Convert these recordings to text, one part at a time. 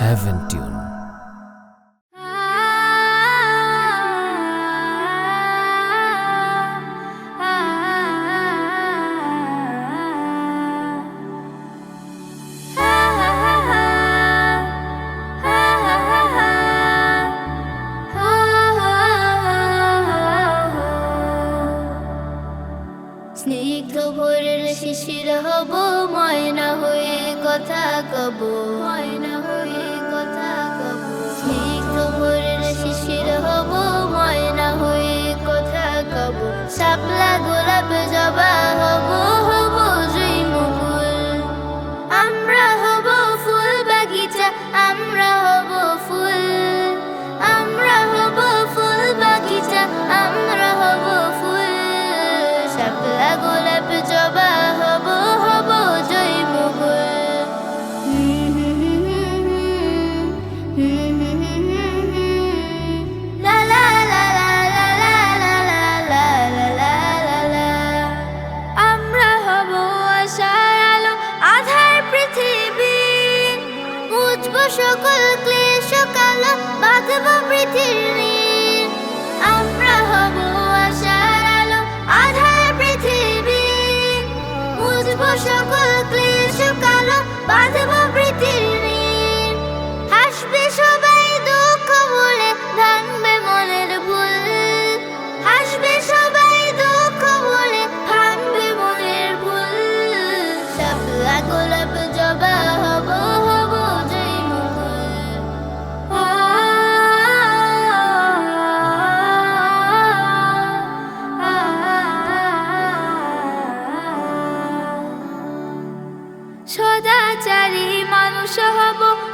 Haven tune স্নিগ্ধ ভোরের শিশির হব ময়না হয়ে কথা কব। সকল ক্লেশ কাল বাঁধব পৃথিবী।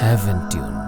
Have n't you?